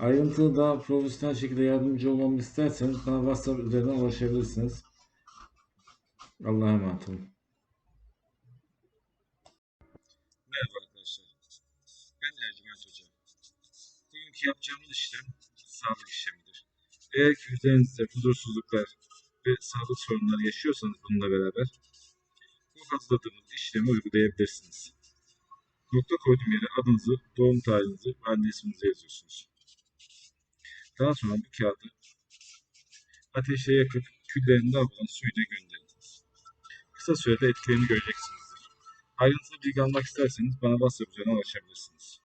Ayrıntılı daha profesyonel şekilde yardımcı olmamı isterseniz bana WhatsApp üzerinden ulaşabilirsiniz. Allah'a emanet olun. Merhaba arkadaşlar. Ben Ercüment Hoca. Bugünkü yapacağımız işlem sağlık işlemidir. Eğer ki üzerinizde huzursuzluklar ve sağlık sorunları yaşıyorsanız bununla beraber bu hazırladığımız işlemi uygulayabilirsiniz. Nokta koyduğum yere adınızı, doğum tarihinizi ve anne isminizi yazıyorsunuz. Daha sonra bu kağıdı ateşe yakıp küllerini alınan suyla gönderiniz. Kısa sürede etkilerini göreceksinizdir. Ayrıntılı bilgi almak isterseniz bana WhatsApp üzerinden ulaşabilirsiniz.